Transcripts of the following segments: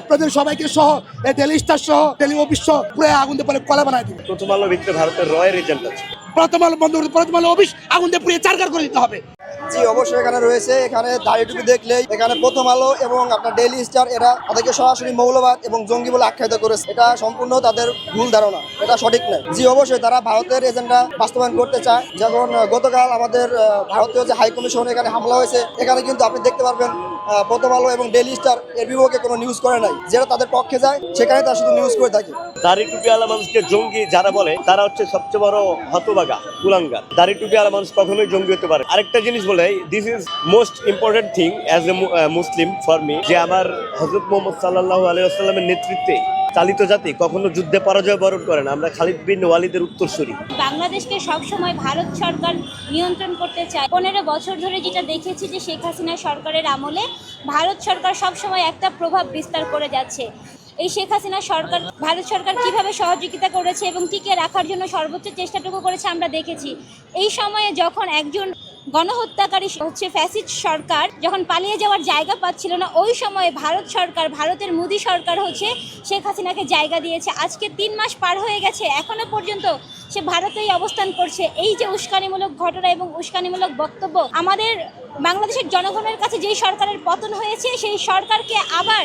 আপনাদের সবাইকে সহ এই ডেলি স্টার সহ ডেলি অফিস সহ পুরো আগুন দিয়ে পরে কলা বানাই দিবে। প্রথম আলো ভিতরে ভারতের রয়ের এজেন্ট আছে। প্রথম আলো বন্ধ প্রথম আলো অফিস আগুন দিয়ে পুড়িয়ে চারকার করে দিতে হবে। জি অবশ্যই এখানে রয়েছে এখানে দাড়িটুকু দেখলেই এখানে প্রথম আলো এবং আপনার ডেইলি স্টার এরা তাদেরকে সরাসরি মৌলবাদ এবং জঙ্গি বলে আখ্যায়িত করেছে। এটা সম্পূর্ণ তাদের ভুল ধারণা এটা সঠিক নয়। জি অবশ্যই তারা ভারতের এজেন্ডা বাস্তবায়ন করতে চায়। যেমন গতকাল আমাদের ভারতীয় যে হাই কমিশন এখানে হামলা হয়েছে এখানে কিন্তু আপনি দেখতে পারবেন প্রথম আলো এবং ডেলি স্টার এর বিপক্ষে কোনো নিউজ করে নাই। যেটা তাদের পক্ষে যায় সেখানে তারা শুধু নিউজ করে থাকে। দাড়ি টুপিওয়ালা মানুষকে জঙ্গি যারা বলে, তারা হচ্ছে সবচেয়ে বড় হতবাগা, কুলাঙ্গার। দাড়ি টুপিওয়ালা মানুষ কখনোই জঙ্গি হতে পারে আরেকটা জিনিস বলে this is most important thing as a Muslim for me যে আমার হজরত মোহাম্মদ সাল্লাহ আলাইসাল্লামের নেতৃত্বে চালিত জাতি কখনো যুদ্ধে পরাজয় বরণ করে না। আমরা খালিদ বিন ওয়ালিদের উত্তরসূরি। বাংলাদেশকে সবসময় ভারত সরকার নিয়ন্ত্রণ করতে চায়। পনেরো বছর ধরে যেটা দেখেছি যে শেখ হাসিনা সরকারের আমলে ভারত সরকার সবসময় একটা প্রভাব বিস্তার করে যাচ্ছে। এই শেখ হাসিনা সরকার, ভারত সরকার কীভাবে সহযোগিতা করেছে এবং টিকিয়ে রাখার জন্য সর্বোচ্চ চেষ্টাটুকু করেছে আমরা দেখেছি। এই সময়ে যখন একজন গণহত্যাকারী হচ্ছে ফ্যাসিস্ট সরকার যখন পালিয়ে যাওয়ার জায়গা পাচ্ছিল না, ওই সময়ে ভারত সরকার, ভারতের মোদী সরকার হচ্ছে শেখ হাসিনাকে জায়গা দিয়েছে। আজকে তিন মাস পার হয়ে গেছে, এখনও পর্যন্ত সে ভারতেই অবস্থান করছে। এই যে উস্কানিমূলক ঘটনা এবং উস্কানিমূলক বক্তব্য, আমাদের বাংলাদেশের জনগণের কাছে যেই সরকারের পতন হয়েছে, সেই সরকারকে আবার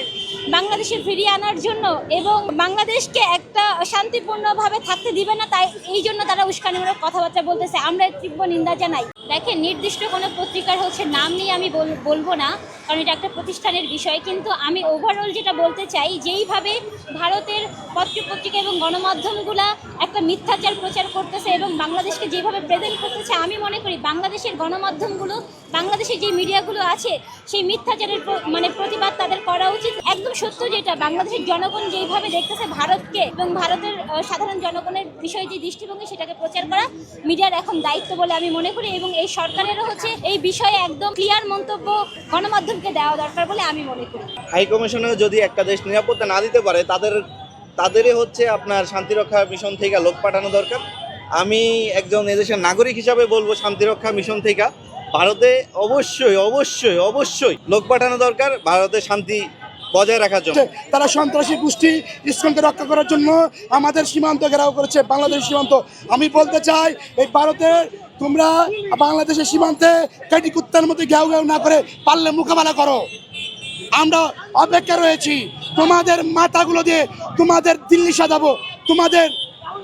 বাংলাদেশে ফিরিয়ে আনার জন্য এবং বাংলাদেশকে একটা শান্তিপূর্ণভাবে থাকতে দিবে না, তাই এই জন্য তারা উস্কানিমূলক কথাবার্তা বলতেছে। আমরা তীব্র নিন্দা জানাই। দেখেন, নির্দিষ্ট কোনো পত্রিকার হচ্ছে নাম নিয়ে আমি বল- বলব না, কারণ এটা একটা প্রতিষ্ঠানের বিষয়। কিন্তু আমি ওভারঅল যেটা বলতে চাই, যেইভাবে ভারতের পত্রপত্রিকা এবং গণমাধ্যমগুলা একটা মিথ্যাচার প্রচার করতেছে এবং বাংলাদেশকে যেভাবে প্রেজেন্ট করতেছে, আমি মনে করি বাংলাদেশের গণমাধ্যমগুলো, বাংলাদেশের যে মিডিয়াগুলো আছে, সেই মিথ্যাচারের মানে প্রতিবাদ তাদের করা উচিত। একদম সত্য যেটা, বাংলাদেশের জনগণ যেইভাবে দেখতেছে ভারতকে এবং ভারতের সাধারণ জনগণের বিষয়ে যে দৃষ্টিভঙ্গি, সেটাকে প্রচার করা মিডিয়ার এখন দায়িত্ব বলে আমি মনে করি এবং এই সরকারেরও হচ্ছে এই বিষয়ে একদম ক্লিয়ার মন্তব্য গণমাধ্যমকে দেওয়া দরকার বলে আমি মনে করি। হাই কমিশনেও যদি একটা দেশ নিরাপত্তা না দিতে পারে তাদের তাদেরই হচ্ছে আপনার শান্তিরক্ষা মিশন থেকে লোক পাঠানো দরকার। আমি একজন এদেশের নাগরিক হিসাবে বলব শান্তিরক্ষা মিশন থেকে। ভারতে অবশ্যই অবশ্যই অবশ্যই লোক পাঠানো দরকার ভারতে শান্তি বজায় রাখার জন্য। তারা সন্ত্রাসী গোষ্ঠী ইসকনকে রক্ষা করার জন্য আমাদের সীমান্ত ঘেরাও করেছে বাংলাদেশ সীমান্ত। আমি বলতে চাই এই ভারতে তোমরা বাংলাদেশের সীমান্তে কাটি কুত্তার মধ্যে ঘেউ ঘেউ না করে পারলে মোকাবেলা করো। আমরা অপেক্ষা রয়েছি। তোমাদের মাথাগুলো দিয়ে তোমাদের দিল্লি সাজাবো। তোমাদের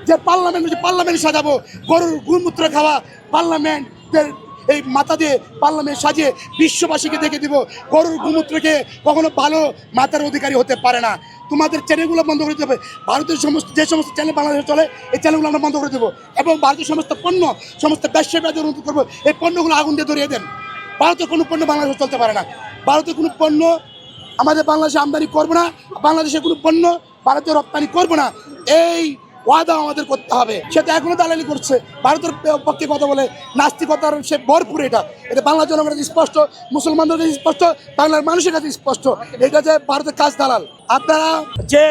যে পার্লামেন্ট পার্লামেন্ট সাজাবো, গরুর গুণমূত্র খাওয়া পার্লামেন্টের এই মাথা দিয়ে পার্লামেন্ট সাজিয়ে বিশ্ববাসীকে দেখে দিব, গরুর গুমূত্রকে কখনো ভালো মাথার অধিকারী হতে পারে না। তোমাদের চ্যানেলগুলো বন্ধ করে দিতে হবে। ভারতের সমস্ত যে সমস্ত চ্যানেল বাংলাদেশে চলে, এই চ্যানেলগুলো আমরা বন্ধ করে দেবো এবং ভারতের সমস্ত পণ্য, সমস্ত ব্যবসায়ী অনুরোধ করব। এই পণ্যগুলো আগুন দিয়ে ধরিয়ে দেন। ভারতের কোনো পণ্য বাংলাদেশে চলতে পারে না। ভারতের কোনো পণ্য আমাদের বাংলাদেশে আমদানি করব না। বাংলাদেশের কোনো পণ্য ভারতে রপ্তানি করব না। এই ওয়াদা আমাদের করতে হবে। সেটা এখনও দালালি করছে। ভারতের পক্ষে কথা বলে নাস্তিকতার সে ভরপুর এটা। এটা বাংলা জনগণের কাছে স্পষ্ট, মুসলমানদের কাছে স্পষ্ট, বাংলার মানুষের কাছে স্পষ্ট। এটা যে ভারতের কাজ দালাল। আপনারা যে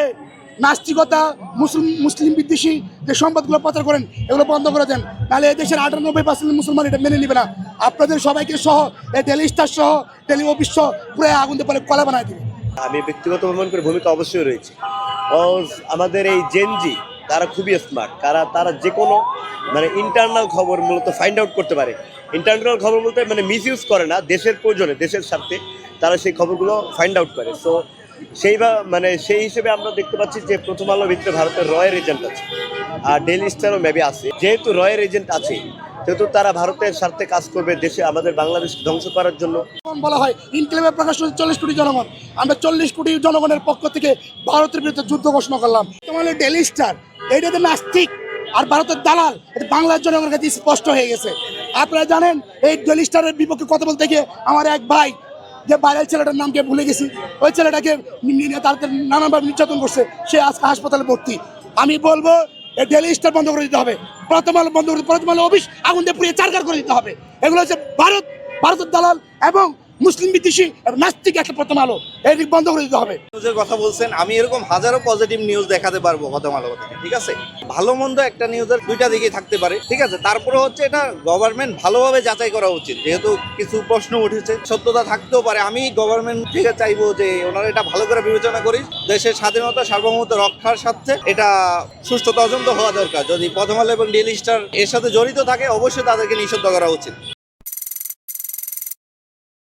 নাস্তিকতা মুসলিম মুসলিম বিদ্বেষী যে সম্পদগুলো প্রচার করেন, এগুলো বন্ধ করে দেন। নাহলে এদেশের আটানব্বই পার্সেন্ট মুসলমান এটা মেনে নেবে না। আপনাদের সবাইকে সহ, এই ডেলি স্টার সহ ডেলি অফিস সহ, পুরো আগুন পরে কলা বানায় দিবে। আমি ব্যক্তিগত মনে করি ভূমিকা অবশ্যই রয়েছে। আমাদের এই জেনজি তারা খুবই স্মার্ট তারা তারা যে কোনো মানে ইন্টারনাল খবর মূলত ফাইন্ড আউট করতে পারে। ইন্টারনাল খবর বলতে মানে মিস ইউজ করে না, দেশের প্রয়োজনে, দেশের স্বার্থে তারা সেই খবরগুলো ফাইন্ড আউট করে। সো সেই বা মানে সেই হিসেবে আমরা দেখতে পাচ্ছি যে প্রথম আলো ভিতরে ভারতের রয়ের এজেন্ট আছে। আর ডেলি স্টারও মেবি আছে। যেহেতু রয়ের এজেন্ট আছে সেহেতু তারা ভারতের স্বার্থে কাজ করবে, দেশে আমাদের বাংলাদেশ ধ্বংস করার জন্য। বলা হয় ইনক্লেভে প্রকাশ হচ্ছে চল্লিশ কোটি জনগণ। আমরা চল্লিশ কোটি জনগণের পক্ষ থেকে ভারতের বিরুদ্ধে যুদ্ধ ঘোষণা করলাম। তোমার ডেলি স্টার। এইটা তো নাস্তিক। আর ভারতের দালাল, এটা বাংলার জনগণের কাছে স্পষ্ট হয়ে গেছে। আপনারা জানেন, এই ডেলি স্টারের বিপক্ষে কথা বলতে গিয়ে আমার এক ভাই, যে বাইরের ছেলেটার নামকে ভুলে গেছি, ওই ছেলেটাকে তাদের নানানভাবে নির্যাতন করছে, সে আজকে হাসপাতালে ভর্তি। আমি বলব এই ডেলি স্টার বন্ধ করে দিতে হবে। প্রথম আলো বন্ধ করে প্রথম আলো অফিস, আগুন দিয়ে পুড়িয়ে চারকার করে দিতে হবে। এগুলো হচ্ছে ভারত, ভারতের দালাল এবং মুসলিম বিদ্বেষী নাস্তিক একটা প্রথম আলো। দিক বন্ধ করে দিতে হবে। নিউজের কথা বলছেন, আমি এরকম হাজারো পজিটিভ নিউজ দেখাতে পারব প্রথম আলো থেকে, ঠিক আছে? ভালো মন্দ একটা নিউজের দুইটা দিকেই থাকতে পারে, ঠিক আছে? তারপরে হচ্ছে এটা গভর্নমেন্ট ভালোভাবে যাচাই করা উচিত, যেহেতু কিছু প্রশ্ন উঠেছে, সত্যতা থাকতেও পারে। আমি গভর্নমেন্ট থেকে চাইব যে ওনারা এটা ভালো করে বিবেচনা করি, দেশের স্বাধীনতা, সার্বভৌমত্ব রক্ষার স্বার্থে এটা সুষ্ঠু তদন্ত হওয়া দরকার। যদি প্রথম আলো এবং ডেলি স্টার এর সাথে জড়িত থাকে, অবশ্যই তাদেরকে নিষিদ্ধ করা উচিত।